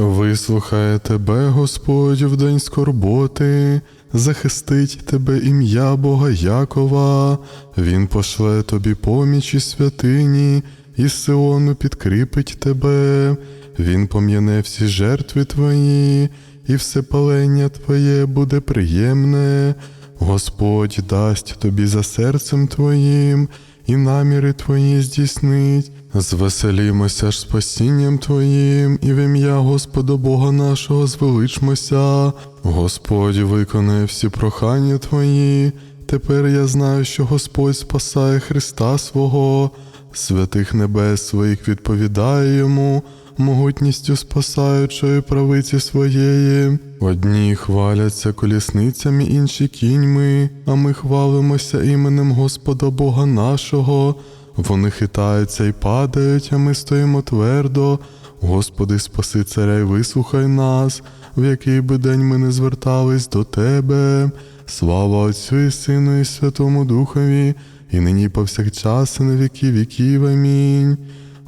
Вислухає тебе, Господь, в день скорботи, захистить тебе ім'я Бога Якова, Він пошле тобі поміч із святині, із Сиону підкріпить тебе, Він пом'яне всі жертви твої, і все палення твоє буде приємне. Господь дасть тобі за серцем твоїм, і наміри твої здійснить. Звеселімося ж спасінням Твоїм, і в ім'я Господа Бога нашого звеличмося. Господь виконає всі прохання Твої. Тепер я знаю, що Господь спасає Христа свого, святих небес своїх відповідає йому, могутністю спасаючої правиці своєї. Одні хваляться колісницями, інші кіньми, а ми хвалимося іменем Господа Бога нашого. Вони хитаються і падають, а ми стоїмо твердо. Господи, спаси царя й вислухай нас, в який би день ми не звертались до Тебе. Слава Отцю і Сину, і Святому Духові, і нині повсякчас, і на віки віків. Амінь.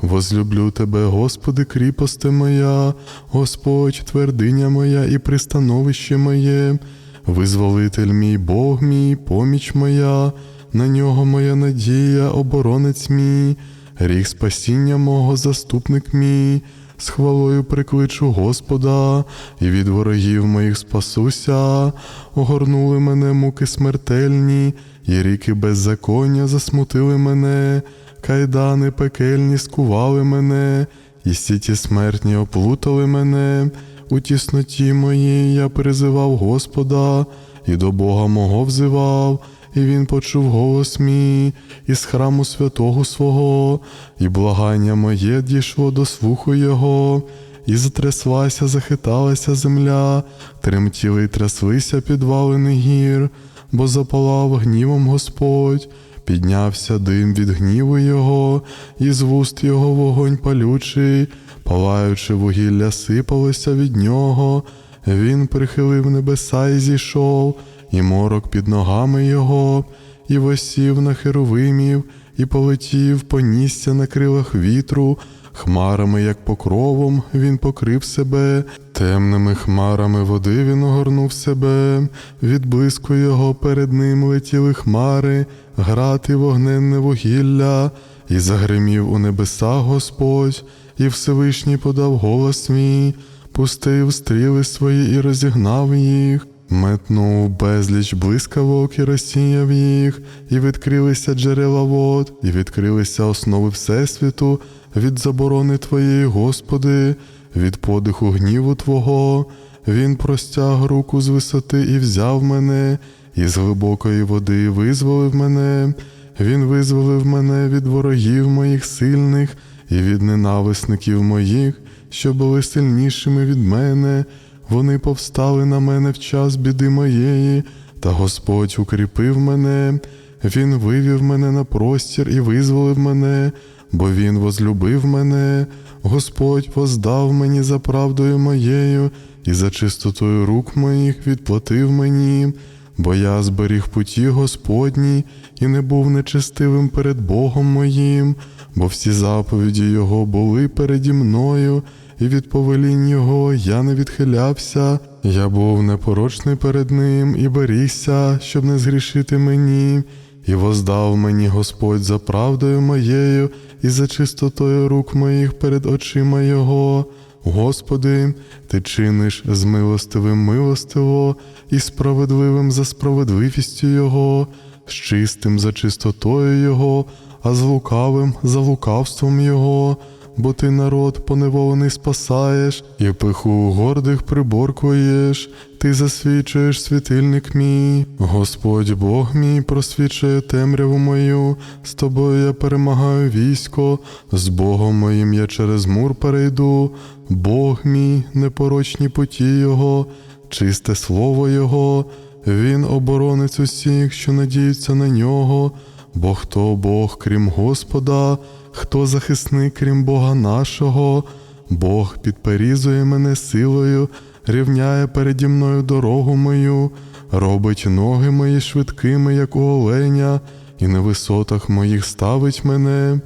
Возлюблю Тебе, Господи, кріпосте моя, Господь, твердиня моя і пристановище моє, визволитель мій, Бог мій, поміч моя, на нього моя надія, оборонець мій, ріг спасіння мого, заступник мій, з хвалою прикличу Господа, і від ворогів моїх спасуся, огорнули мене муки смертельні, і ріки беззаконня засмутили мене, кайдани пекельні скували мене, і сіті смертні оплутали мене. У тісноті моїй я призивав Господа, і до Бога мого взивав, і він почув голос мій із храму святого свого, і благання моє дійшло до слуху Його, і затряслася, захиталася земля, тремтіли й тряслися підвалини гір, бо запалав гнівом Господь. Піднявся дим від гніву його, і з вуст його вогонь палючий, палаючи вугілля сипалося від нього. Він прихилив небеса і зійшов, і морок під ногами його, і восів на херовимів, і полетів, понісся на крилах вітру, хмарами, як покровом, він покрив себе, темними хмарами води він огорнув себе, від блиску його перед ним летіли хмари, град і вогненне вугілля, і загримів у небеса Господь, і Всевишній подав голос свій, пустив стріли свої і розігнав їх. Метнув безліч блискавок і розсіяв їх, і відкрилися джерела вод, і відкрилися основи Всесвіту від заборони Твоєї, Господи, від подиху гніву Твого. Він простяг руку з висоти і взяв мене, і з глибокої води визволив мене. Він визволив мене від ворогів моїх сильних і від ненависників моїх, що були сильнішими від мене. Вони повстали на мене в час біди моєї, та Господь укріпив мене, Він вивів мене на простір і визволив мене, бо Він возлюбив мене, Господь воздав мені за правдою моєю, і за чистотою рук моїх відплатив мені, бо я зберіг путі Господні і не був нечестивим перед Богом моїм, бо всі заповіді Його були переді мною і від повелінь його я не відхилявся, я був непорочний перед ним і берігся, щоб не згрішити мені, і воздав мені Господь за правдою моєю і за чистотою рук моїх перед очима Його. Господи, Ти чиниш з милостивим милостиво і справедливим за справедливістю Його, з чистим за чистотою Його, а з лукавим за лукавством Його бо ти народ поневолений спасаєш, і пиху гордих приборкуєш, ти засвічуєш світильник мій, Господь Бог мій просвічує темряву мою, з тобою я перемагаю військо, з Богом моїм я через мур перейду, Бог мій, непорочні путі Його, чисте слово Його, Він оборонець усіх, що надіються на нього, бо хто Бог, крім Господа хто захисник, крім Бога нашого, Бог підперізує мене силою, рівняє переді мною дорогу мою, робить ноги мої швидкими, як у оленя, і на висотах моїх ставить мене.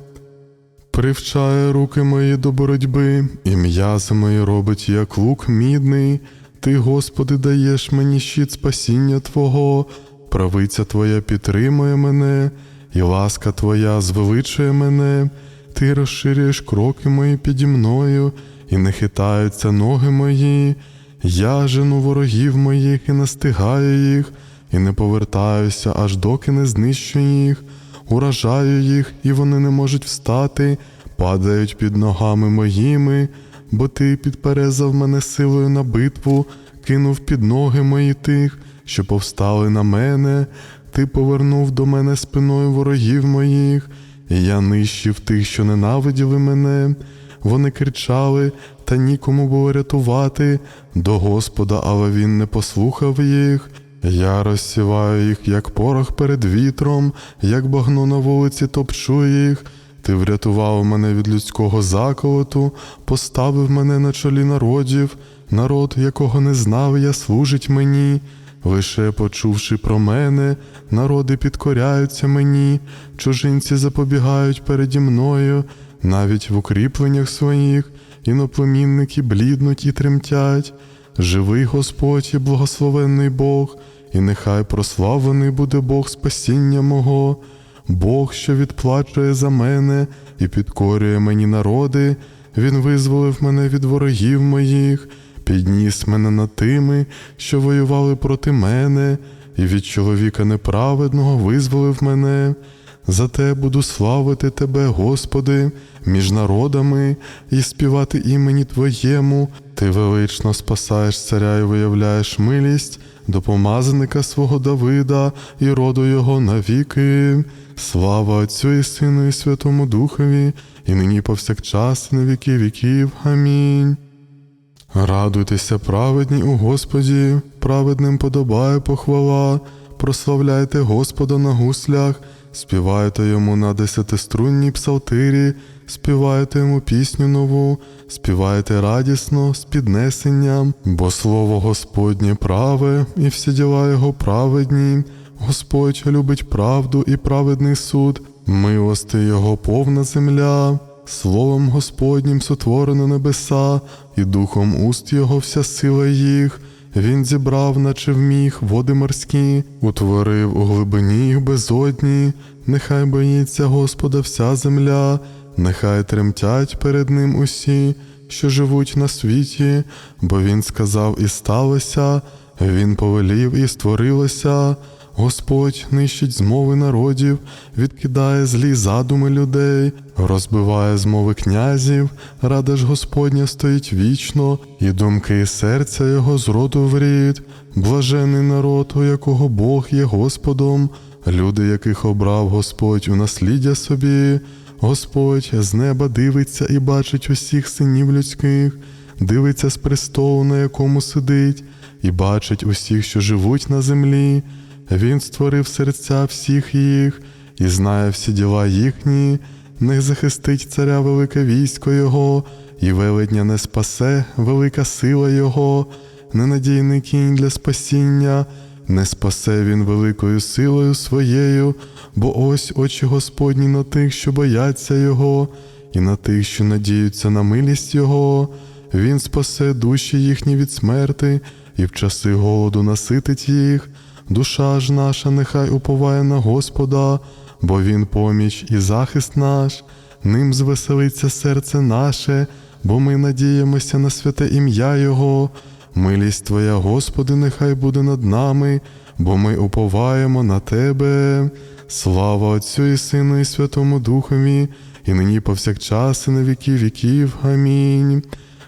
Привчає руки мої до боротьби, і м'язи мої робить, як лук мідний. Ти, Господи, даєш мені щит спасіння Твого, правиця Твоя підтримує мене, і ласка Твоя звеличує мене. Ти розширюєш кроки мої піді мною, і не хитаються ноги мої. Я жену ворогів моїх і настигаю їх, і не повертаюся, аж доки не знищу їх. Уражаю їх, і вони не можуть встати, падають під ногами моїми, бо ти підперезав мене силою на битву, кинув під ноги мої тих, що повстали на мене. Ти повернув до мене спиною ворогів моїх, і я нищив тих, що ненавиділи мене. Вони кричали, та нікому було рятувати до Господа, але він не послухав їх. Я розсіваю їх, як порох перед вітром, як багно на вулиці топчу їх. Ти врятував мене від людського заколоту, поставив мене на чолі народів, народ, якого не знав, я служить мені. Лише почувши про мене, народи підкоряються мені, чужинці запобігають переді мною, навіть в укріпленнях своїх, іноплемінники бліднуть і тремтять. Живий Господь і благословенний Бог, і нехай прославлений буде Бог спасіння мого, Бог, що відплачує за мене і підкорює мені народи, Він визволив мене від ворогів моїх, підніс мене над тими, що воювали проти мене, і від чоловіка неправедного визволив мене. Зате буду славити Тебе, Господи, між народами і співати імені Твоєму. Ти велично спасаєш царя і виявляєш милість до помазаника свого Давида і роду його навіки. Слава Отцю і Сину, і Святому Духові, і нині повсякчас, і на віки віків. Амінь. Радуйтеся, праведні у Господі, праведним подобає похвала, прославляйте Господа на гуслях, співайте йому на десятиструнній псалтирі, співайте йому пісню нову, співайте радісно, з піднесенням, бо слово Господнє праве, і всі діла його праведні. Господь любить правду і праведний суд, милости його повна земля. Словом Господнім сотворено небеса, і духом уст його вся сила їх. Він зібрав, наче вміг, води морські, утворив у глибині їх безодні, нехай боїться Господа вся земля, нехай тремтять перед ним усі, що живуть на світі, бо він сказав і сталося, він повелів і створилося. Господь нищить змови народів, відкидає злі задуми людей, розбиває змови князів, рада ж Господня стоїть вічно, і думки і серця його з роду в. Блажений народ, у якого Бог є Господом, люди, яких обрав Господь у насліддя собі. Господь з неба дивиться і бачить усіх синів людських, дивиться з престолу, на якому сидить, і бачить усіх, що живуть на землі. Він створив серця всіх їх і знає всі діла їхні, не захистить царя велике військо Його, і велетня не спасе велика сила Його, ненадійний кінь для спасіння, не спасе він великою силою своєю, бо ось очі Господні на тих, що бояться Його, і на тих, що надіються на милість Його. Він спасе душі їхні від смерти, і в часи голоду наситить їх. Душа ж наша нехай уповає на Господа, бо Він поміч і захист наш, ним звеселиться серце наше, бо ми надіємося на святе ім'я Його. Милість Твоя, Господи, нехай буде над нами, бо ми уповаємо на Тебе. Слава Отцю і Сину, і Святому Духові, і нині повсякчас, і на віки віків. Амінь.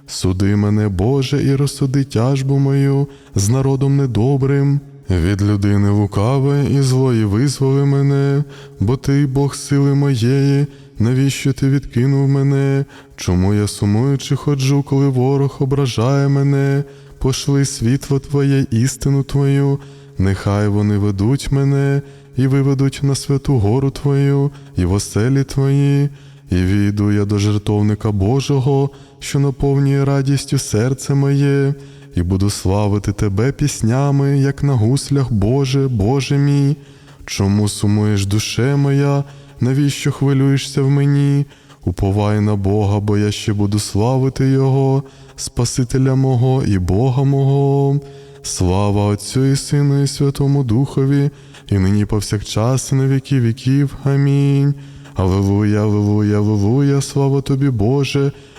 Суди мене, Боже, і розсуди тяжбу мою з народом недобрим. Від людини лукавої і злої визволи мене, бо ти, Бог сили моєї, навіщо ти відкинув мене? Чому я сумуючи ходжу, коли ворог ображає мене? Пошли світло Твоє, істину Твою, нехай вони ведуть мене і виведуть на святу гору Твою, і в оселі Твої, і війду я до жертовника Божого, що наповнює радістю серце моє і буду славити Тебе піснями, як на гуслях, Боже, Боже мій. Чому сумуєш душе моя, навіщо хвилюєшся в мені? Уповай на Бога, бо я ще буду славити Його, Спасителя мого і Бога мого. Слава Отцю і Сину, і Святому Духові, і нині повсякчас, і на віки віків. Амінь. Аллилуйя, аллилуйя, аллилуйя, слава тобі, Боже.